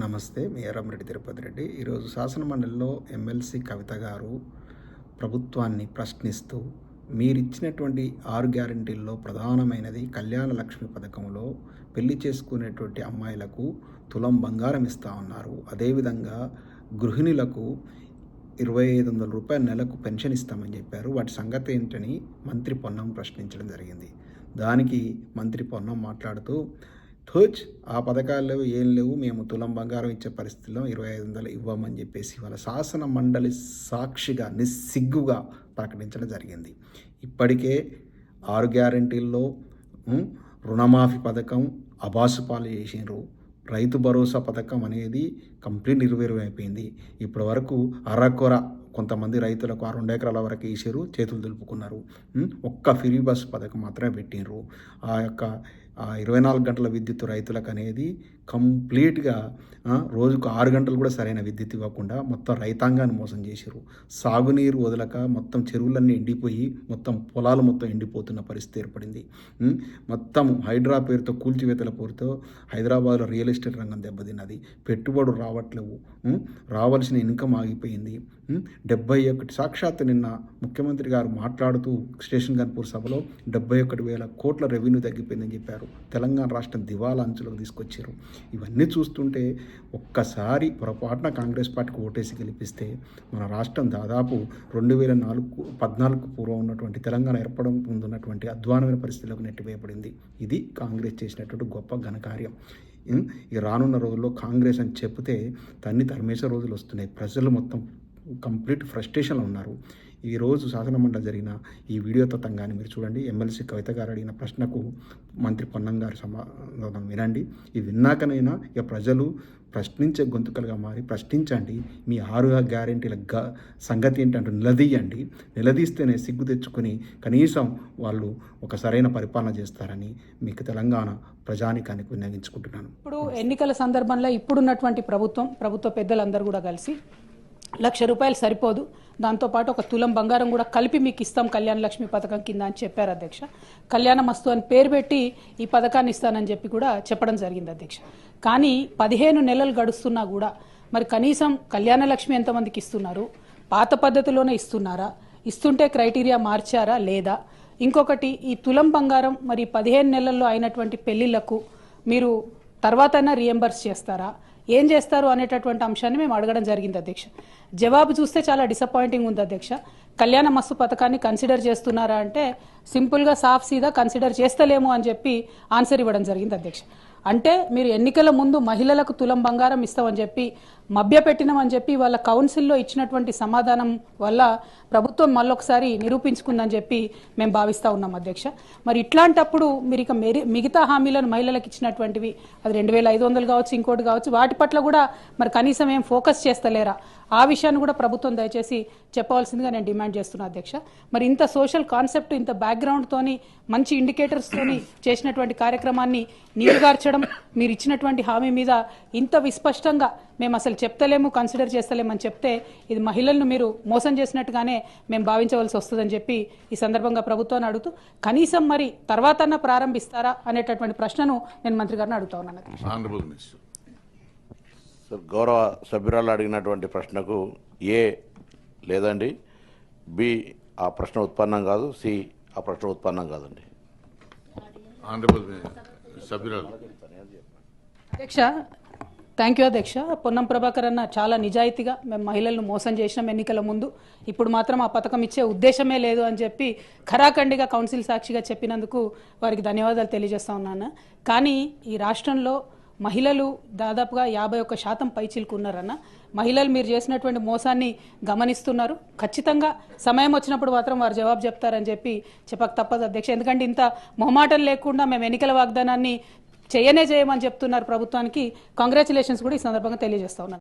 నమస్తే మీ రెడ్డి తిరుపతి రెడ్డి. ఈరోజు శాసనమండలిలో ఎమ్మెల్సీ కవిత గారు ప్రభుత్వాన్ని ప్రశ్నిస్తూ మీరిచ్చినటువంటి ఆరు గ్యారంటీల్లో ప్రధానమైనది కళ్యాణ లక్ష్మి పథకంలో పెళ్ళి చేసుకునేటువంటి అమ్మాయిలకు తులం బంగారం ఇస్తా ఉన్నారు. అదేవిధంగా గృహిణులకు ఇరవై ఐదు వందల రూపాయల నెలకు పెన్షన్ ఇస్తామని చెప్పారు. వాటి సంగతి ఏంటని మంత్రి పొన్నం ప్రశ్నించడం జరిగింది. దానికి మంత్రి పొన్నం మాట్లాడుతూ ఠోచ్ ఆ పథకాలు ఏం లేవు మేము తులం బంగారం ఇచ్చే పరిస్థితిలో ఇరవై ఐదు వందలు ఇవ్వమని చెప్పేసి వాళ్ళ శాసన మండలి సాక్షిగా నిస్సిగ్గుగా ప్రకటించడం జరిగింది. ఇప్పటికే ఆరు గ్యారంటీల్లో రుణమాఫీ పథకం అబాసుపాలు చేసినారు రైతు భరోసా పథకం అనేది కంప్లీట్ నిర్వీర్యమైపోయింది ఇప్పటి వరకు అరకొర కొంతమంది రైతులకు ఆ రెండు ఎకరాల వరకు వేసారు చేతులు దులుపుకున్నారు. ఒక్క ఫ్రీ బస్ పథకం మాత్రమే పెట్టినరు ఆ యొక్క ఇరవై నాలుగు గంటల విద్యుత్ రైతులకు అనేది కంప్లీట్గా రోజుకు ఆరు గంటలు కూడా సరైన విద్యుత్ ఇవ్వకుండా మొత్తం రైతాంగాన్ని మోసం చేశారు సాగునీరు వదలక మొత్తం చెరువులన్నీ ఎండిపోయి మొత్తం పొలాలు మొత్తం ఎండిపోతున్న పరిస్థితి ఏర్పడింది. మొత్తం హైడ్రా పేరుతో కూల్చివేతల పేరుతో హైదరాబాద్లో రియల్ ఎస్టేట్ రంగం దెబ్బతిన్నది. పెట్టుబడులు రావట్లేవు. రావాల్సిన ఇన్కమ్ ఆగిపోయింది. డెబ్బై ఒకటి సాక్షాత్ నిన్న ముఖ్యమంత్రి గారు మాట్లాడుతూ స్టేషన్ గన్పూర్ సభలో డెబ్బై ఒకటి వేల కోట్ల రెవెన్యూ తగ్గిపోయిందని చెప్పారు. తెలంగాణ రాష్ట్రం దివాలా అంచులకు తీసుకొచ్చారు. ఇవన్నీ చూస్తుంటే ఒక్కసారి పొరపాటున కాంగ్రెస్ పార్టీకి ఓటేసి గెలిపిస్తే మన రాష్ట్రం దాదాపు రెండు వేల నాలుగు పద్నాలుగు పూర్వం ఉన్నటువంటి తెలంగాణ ఏర్పడం ముందున్నటువంటి అధ్వానమైన పరిస్థితులకు నెట్టివేయబడింది. ఇది కాంగ్రెస్ చేసినటువంటి గొప్ప ఘనకార్యం. ఈ రానున్న రోజుల్లో కాంగ్రెస్ అని చెప్తే తన్ని తరిమేసే రోజులు వస్తున్నాయి. ప్రజలు మొత్తం కంప్లీట్ ఫ్రస్ట్రేషన్లో ఉన్నారు. ఈరోజు శాసనమండలి జరిగిన ఈ వీడియో తతంగాన్ని మీరు చూడండి. ఎమ్మెల్సీ కవిత గారు అడిగిన ప్రశ్నకు మంత్రి పొన్నం గారు సమాధానం వినండి. ఇది విన్నాకనైనా ఇక ప్రజలు ప్రశ్నించే గొంతుకలుగా మారి ప్రశ్నించండి. మీ ఆరు గ్యారెంటీల గ సంగతి ఏంటంటే నిలదీయండి. నిలదీస్తేనే సిగ్గు తెచ్చుకొని కనీసం వాళ్ళు ఒక సరైన పరిపాలన చేస్తారని మీకు తెలంగాణ ప్రజానికానికి వినియోగించుకుంటున్నాను ఇప్పుడు ఎన్నికల సందర్భంలో ఇప్పుడున్నటువంటి ప్రభుత్వం ప్రభుత్వ పెద్దలందరూ కూడా కలిసి లక్ష రూపాయలు సరిపోదు. దాంతోపాటు ఒక తులం బంగారం కూడా కలిపి మీకు ఇస్తాం కళ్యాణ లక్ష్మి పథకం కింద అని చెప్పారు అధ్యక్ష. కళ్యాణ మస్తు అని పేరు పెట్టి ఈ పథకాన్ని ఇస్తానని చెప్పి కూడా చెప్పడం జరిగింది అధ్యక్ష. కానీ పదిహేను నెలలు గడుస్తున్నా కూడా మరి కనీసం కళ్యాణ లక్ష్మి ఎంతమందికి ఇస్తున్నారు? పాత పద్ధతిలోనే ఇస్తున్నారా? ఇస్తుంటే క్రైటీరియా మార్చారా లేదా? ఇంకొకటి ఈ తులం బంగారం మరి పదిహేను నెలల్లో అయినటువంటి పెళ్ళిళ్ళకు మీరు తర్వాతైనా రియంబర్స్ చేస్తారా? ఏం చేస్తారు అనేటటువంటి అంశాన్ని మేము అడగడం జరిగింది అధ్యక్ష. జవాబు చూస్తే చాలా డిసప్పాయింటింగ్ ఉంది అధ్యక్ష. కళ్యాణ మస్తు పథకాన్ని కన్సిడర్ చేస్తున్నారా అంటే సింపుల్గా సాఫ్ సీదా కన్సిడర్ చేస్తలేము అని చెప్పి ఆన్సర్ ఇవ్వడం జరిగింది అధ్యక్ష. అంటే మీరు ఎన్నికల ముందు మహిళలకు తులం బంగారం ఇస్తామని చెప్పి మభ్యపెట్టినామని చెప్పి వాళ్ళ కౌన్సిల్లో ఇచ్చినటువంటి సమాధానం వల్ల ప్రభుత్వం మళ్ళొకసారి నిరూపించుకుందని చెప్పి మేము భావిస్తా ఉన్నాం అధ్యక్ష. మరి ఇట్లాంటప్పుడు మీరు ఇక మెరి మిగతా హామీలను మహిళలకు ఇచ్చినటువంటివి అది రెండు వేల ఐదు వందలు కావచ్చు ఇంకోటి కావచ్చు వాటి పట్ల కూడా మరి కనీసం ఏం ఫోకస్ చేస్తలేరా? ఆ విషయాన్ని కూడా ప్రభుత్వం దయచేసి చెప్పవలసిందిగా నేను డిమాండ్ చేస్తున్నా అధ్యక్ష. మరి ఇంత సోషల్ కాన్సెప్ట్ ఇంత బ్యాక్గ్రౌండ్ తోని మంచి ఇండికేటర్స్ తోని చేసినటువంటి కార్యక్రమాన్ని నీరుగార్చడం మీరు ఇచ్చినటువంటి హామీ మీద ఇంత విస్పష్టంగా మేము అసలు చెప్తలేము కన్సిడర్ చేస్తలేమని చెప్తే ఇది మహిళలను మీరు మోసం చేసినట్టుగానే మేము భావించవలసి వస్తుందని చెప్పి ఈ సందర్భంగా ప్రభుత్వాన్ని అడుగుతూ కనీసం మరి తర్వాతన్నా ప్రారంభిస్తారా అనేటటువంటి ప్రశ్నను నేను మంత్రి గారిని అడుగుతా ఉన్నాను సార్ గౌరవ సభ్యురాలు అడిగినటువంటి ప్రశ్నకు ఏ లేదండి బి ఆ ప్రశ్న ఉత్పన్నం కాదు సి ఆ ప్రశ్న ఉత్పన్నం కాదండి. ఆనరబుల్ సభ్యురాలు. అధ్యక్ష థ్యాంక్ యూ అధ్యక్ష. పొన్నం ప్రభాకర్ అన్న చాలా నిజాయితీగా మేము మహిళలను మోసం చేసినాం ఎన్నికల ముందు. ఇప్పుడు మాత్రం ఆ పథకం ఇచ్చే ఉద్దేశమే లేదు అని చెప్పి ఖరాఖండిగా కౌన్సిల్ సాక్షిగా చెప్పినందుకు వారికి ధన్యవాదాలు తెలియజేస్తా ఉన్నాను. కానీ ఈ రాష్ట్రంలో మహిళలు దాదాపుగా యాభై ఒక్క శాతం పైచిలుకు ఉన్నారన్న మహిళలు మీరు చేసినటువంటి మోసాన్ని గమనిస్తున్నారు. ఖచ్చితంగా సమయం వచ్చినప్పుడు మాత్రం వారు జవాబు చెప్తారని చెప్పి చెప్పక తప్పదు అధ్యక్ష. ఎందుకంటే ఇంత మొహమాటం లేకుండా మేము ఎన్నికల వాగ్దానాన్ని చేయనే చేయమని చెప్తున్నారు ప్రభుత్వానికి. కాంగ్రాచులేషన్స్ కూడా ఈ సందర్భంగా తెలియజేస్తా ఉన్నాను.